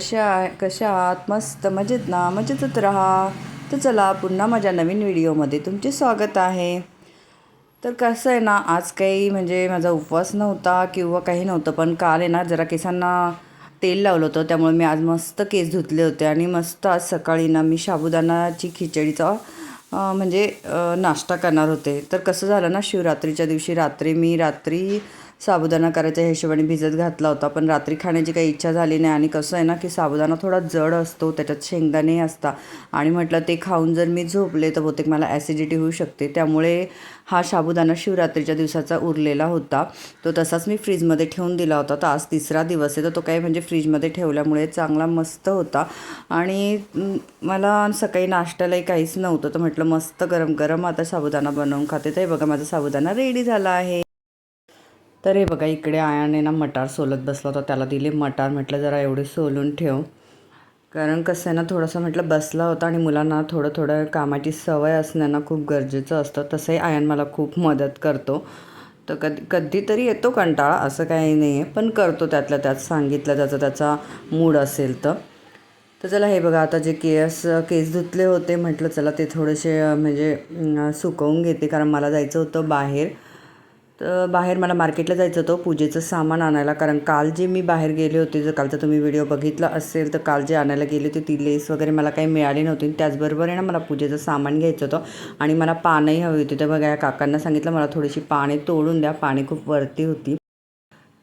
कशा आहे कशा आहात? मस्त मजेत ना? मजेतच राहा. तर चला पुन्हा माझ्या नवीन व्हिडिओमध्ये तुमचे स्वागत आहे. तर कसं आहे ना आज काही म्हणजे माझा उपवास नव्हता किंवा काही नव्हतं पण काल आहे ना जरा केसांना तेल लावलं होतं त्यामुळे मी आज मस्त केस धुतले होते आणि मस्त आज सकाळी ना मी साबुदाणाची खिचडीचा म्हणजे नाश्ता करणार होते. तर कसं झालं ना शिवरात्रीच्या दिवशी रात्री मी रात्री साबुदाणा करायच्या हिशोबाने भिजत घातला होता. पण रात्री खाण्याची काही इच्छा झाली नाही आणि कसं आहे ना की साबुदाणा थोडा जड असतो त्याच्यात शेंगदाणे असतात आणि म्हटलं ते खाऊन जर मी झोपले तर बहुतेक मला ॲसिडिटी होऊ शकते. त्यामुळे हा साबुदाणा शिवरात्रीच्या दिवसाचा उरलेला होता. तो तसाच मी फ्रीजमध्ये ठेवून दिला होता. तर आज तिसरा दिवस आहे. तर तो काही म्हणजे फ्रीजमध्ये ठेवल्यामुळे चांगला मस्त होता. आणि मला सकाळी नाश्त्यालाही काहीच नव्हतं. तर म्हटलं मस्त गरम गरम आता साबुदाणा बनवून खाते. तर हे बघा माझा साबुदाणा रेडी झाला आहे. तर हे बघा इकडे आयाने ना मटार सोलत बसला होता. त्याला दिले मटार. म्हटलं जरा एवढे सोलून ठेव. कारण कसं आहे ना थोडंसं म्हटलं बसला होता आणि मुलांना थोडं थोडं कामाची सवय असणं ना खूप गरजेचं असतं. तसंही आयन मला खूप मदत करतो. तर कधी कधीतरी येतो कंटाळा असं काही नाही आहे. पण करतो त्यातल्या त्यात. सांगितलं त्याचा त्याचा मूड असेल तर. तर चला हे बघा आता जे केस केस धुतले होते म्हटलं चला ते थोडेसे म्हणजे सुकवून घेते. कारण मला जायचं होतं बाहेर. तर बाहेर मला मार्केटला जायचं होतं पूजेचं सामान आणायला. कारण काल जे मी बाहेर गेले होते जर कालचा तुम्ही व्हिडिओ बघितला असेल तर काल जे आणायला गेले होते ती लेस वगैरे मला काही मिळाली नव्हती. त्याचबरोबर आहे ना मला पूजेचं सामान घ्यायचं होतं आणि मला पानंही हवी होती. तर बघा या काकांना सांगितलं मला थोडीशी पाने तोडून द्या पाणी खूप वरती होती.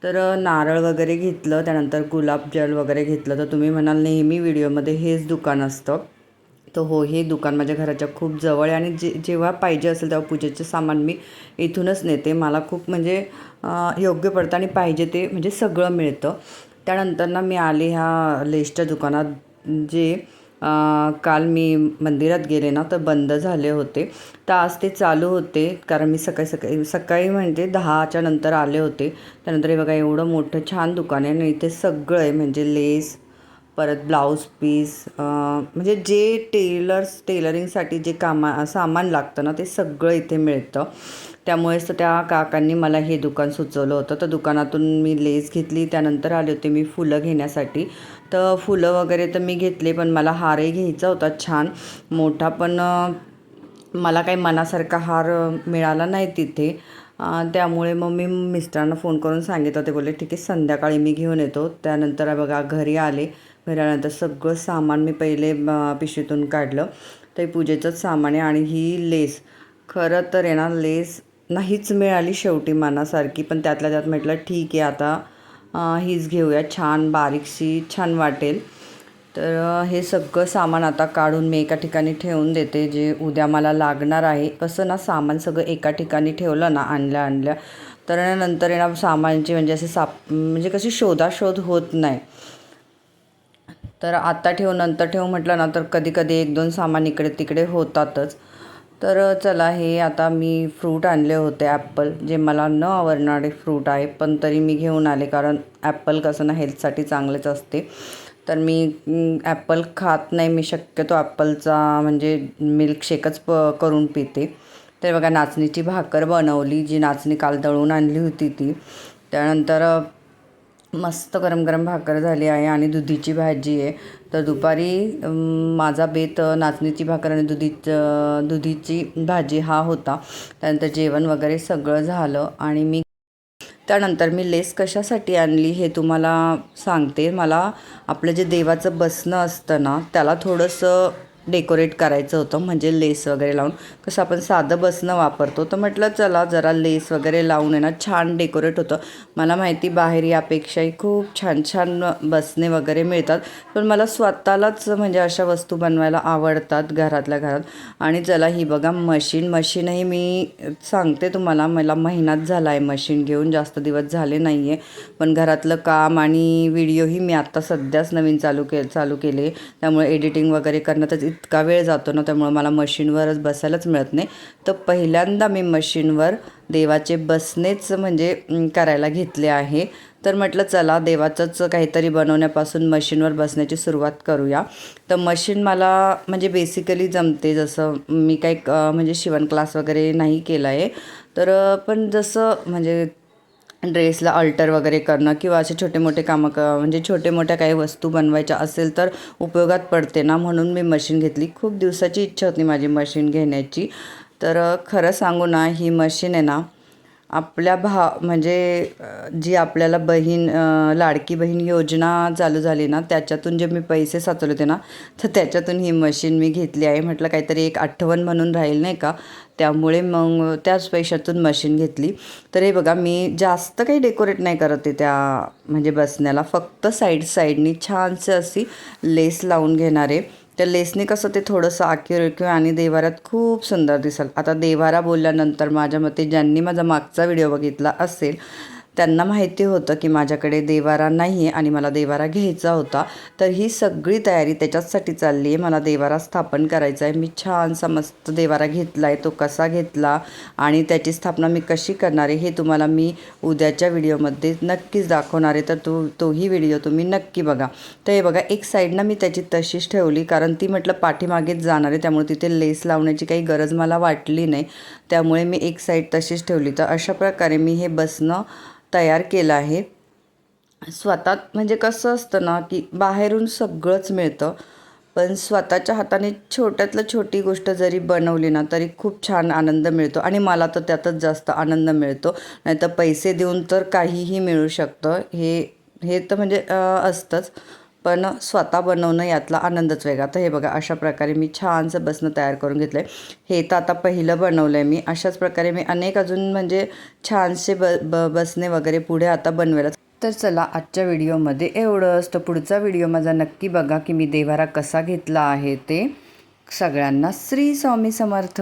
तर नारळ वगैरे घेतलं त्यानंतर गुलाब जल वगैरे घेतलं. तर तुम्ही म्हणाल नेहमी व्हिडिओमध्ये हेच दुकान असतं. तर हो हे दुकान माझ्या घराच्या खूप जवळ आहे आणि जे जेव्हा पाहिजे असेल तेव्हा पूजेचे सामान मी इथूनच नेते. मला खूप म्हणजे योग्य पडतं आणि पाहिजे ते म्हणजे सगळं मिळतं. त्यानंतर ना मी आले ह्या लेसच्या दुकानात जे काल मी मंदिरात गेले ना तर बंद झाले होते. तर आज ते चालू होते कारण मी सकाळी सकाळी सकाळी म्हणजे दहाच्या नंतर आले होते. त्यानंतर हे बघा एवढं मोठं छान दुकान आहे आणि इथे सगळं आहे म्हणजे लेस परत ब्लाऊज पीस म्हणजे जे टेलर्स टेलरिंगसाठी जे कामा सामान लागतं ना ते सगळं इथे मिळतं. त्यामुळेच तर त्या काकांनी मला हे दुकान सुचवलं होतं. तर दुकानातून मी लेस घेतली त्यानंतर आले होते मी फुलं घेण्यासाठी. तर फुलं वगैरे तर मी घेतले पण मला हारही घ्यायचा होता छान. मोठा पण मला काही मनासारखा हार मिळाला नाही तिथे. त्यामुळे मग मी मिस्टरांना फोन करून सांगितलं. ते बोलले ठीक आहे संध्याकाळी मी घेऊन येतो. त्यानंतर बघा घरी आले. घरानंतर सगळं सामान मी पहिले पिशवीतून काढलं. ते पूजेचंच सामान आहे आणि ही लेस. खरं तर आहे ना लेस नाहीच मिळाली शेवटी मनासारखी पण त्यातल्या त्यात म्हटलं ठीक आहे आता हीच घेऊया. छान बारीकशी छान वाटेल. तर हे सगळं सामान आता काढून मी एका ठिकाणी ठेवून देते जे उद्या मला लागणार आहे. कसं ना सामान सगळं एका ठिकाणी ठेवलं ना आणल्या आणल्या. तर नंतर आहे ना सामानची म्हणजे असे साप म्हणजे कशी शोधाशोध होत नाही. तर आता ठेव नंतर ठेव म्हटलं ना तर कधी कधी एक दोन सामान इकडे तिकडे होतातच. तर चला हे आता मी फ्रूट आणले होते ॲप्पल जे मला न आवडणारे फ्रूट आहे पण तरी मी घेऊन आले कारण ॲप्पल कसं ना हेल्थसाठी चांगलेच असते. तर मी ॲप्पल खात नाही मी शक्यतो ॲप्पलचा म्हणजे मिल्कशेकच प करून पिते. तर बघा नाचणीची भाकर बनवली जी नाचणी काल दळून आणली होती ती. त्यानंतर मस्त गरम गरम भाकर झाली आहे आणि दुधीची भाजी आहे. तर दुपारी माझा बेत नाचणीची भाकर आणि दुधी दुधीची भाजी हा होता. त्यानंतर जेवण वगैरे सगळं झालं आणि मी त्यानंतर मी लेस कशासाठी आणली हे तुम्हाला सांगते. मला आपलं जे देवाचं बसणं असतं ना त्याला थोडंसं डेकोरेट करायचं होतं म्हणजे लेस वगैरे लावून. कसं आपण साधं बसणं वापरतो तर म्हटलं चला जरा लेस वगैरे लावून आहे ना छान डेकोरेट होतं. मला माहिती बाहेर यापेक्षाही खूप छान छान बसणे वगैरे मिळतात. पण मला स्वतःलाच म्हणजे अशा वस्तू बनवायला आवडतात घरातल्या घरात. आणि चला ही बघा मशीन मशीनही मी सांगते तुम्हाला मला महिनाच झाला आहे मशीन घेऊन जास्त दिवस झाले नाही आहे पण घरातलं काम आणि व्हिडिओही मी आत्ता सध्याच नवीन चालू के चालू केले. त्यामुळे एडिटिंग वगैरे करणं तर इतका वेळ जातो ना त्यामुळं मला मशीनवरच बसायलाच मिळत नाही. तर पहिल्यांदा मी मशीनवर देवाचे बसणेच म्हणजे करायला घेतले आहे. तर म्हटलं चला देवाचंच काहीतरी बनवण्यापासून मशीनवर बसण्याची सुरुवात करूया. तर मशीन मला म्हणजे बेसिकली जमते जसं मी काही म्हणजे शिवण क्लास वगैरे नाही केला आहे तर पण जसं म्हणजे ड्रेसला अल्टर वगैरे करणं किंवा असे छोटे मोठे कामं क म्हणजे छोटे मोठ्या काही वस्तू बनवायच्या असेल तर उपयोगात पडते ना म्हणून मी मशीन घेतली. खूप दिवसाची इच्छा होती माझी मशीन घेण्याची. तर खरं सांगू ना ही मशीन आहे ना आपल्या भा म्हणजे जी आपल्याला बहीण लाडकी बहीण योजना चालू झाली ना त्याच्यातून जे मी पैसे साचवले होते ना तर त्याच्यातून ही मशीन मी घेतली आहे. म्हटलं काहीतरी एक आठवण म्हणून राहील नाही का? त्यामुळे मग त्याच पैशातून मशीन घेतली. तर हे बघा मी जास्त काही डेकोरेट नाही करत आहे त्या म्हणजे बसण्याला. फक्त साईड साईडनी छानसे अशी लेस लावून घेणार आहे. त्या लेसने कसं ते थोडंसं आखीव रेखीव आणि देवाऱ्यात खूप सुंदर दिसेल. आता देवारा बोलल्यानंतर माझ्या मते ज्यांनी माझा मागचा व्हिडिओ बघितला असेल त्यांना माहिती होतं की माझ्याकडे देवारा नाही आहे आणि मला देवारा घ्यायचा होता. तर ही सगळी तयारी त्याच्याचसाठी चालली आहे मला देवारा स्थापन करायचा आहे मी छानसा मस्त देवारा घेतला आहे तो कसा घेतला आणि त्याची स्थापना मी कशी करणार आहे हे तुम्हाला मी उद्याच्या व्हिडिओमध्ये नक्कीच दाखवणार आहे. तर तो तोही व्हिडिओ तुम्ही नक्की बघा. तर हे बघा एक साईडनं मी त्याची तशीच ठेवली कारण ती म्हटलं पाठीमागेच जाणार आहे त्यामुळे तिथे लेस लावण्याची काही गरज मला वाटली नाही. त्यामुळे मी एक साईड तशीच ठेवली. तर अशा प्रकारे मी हे बसणं तयार केलं आहे. स्वतः म्हणजे कसं असतं ना की बाहेरून सगळंच मिळतं. पण स्वतःच्या हाताने छोट्यातलं छोटी गोष्ट जरी बनवली ना तरी खूप छान आनंद मिळतो. आणि मला तर त्यातच जास्त आनंद मिळतो. नाही तर पैसे देऊन तर काहीही मिळू शकतं. हे हे तर म्हणजे असतंच. पण स्वतः बनवणं यातला आनंदच वेगळा. तर हे बघा अशा प्रकारे मी छानसं बसणं तयार करून घेतलं आहे हे तर आता पहिलं बनवलं आहे मी. अशाच प्रकारे मी अनेक अजून म्हणजे छानसे ब ब बसणे वगैरे पुढे आता बनवायला तर चला आजच्या व्हिडिओमध्ये एवढंच. तर पुढचा व्हिडिओ माझा नक्की बघा की मी देवारा कसा घेतला आहे ते. सगळ्यांना श्री स्वामी समर्थ.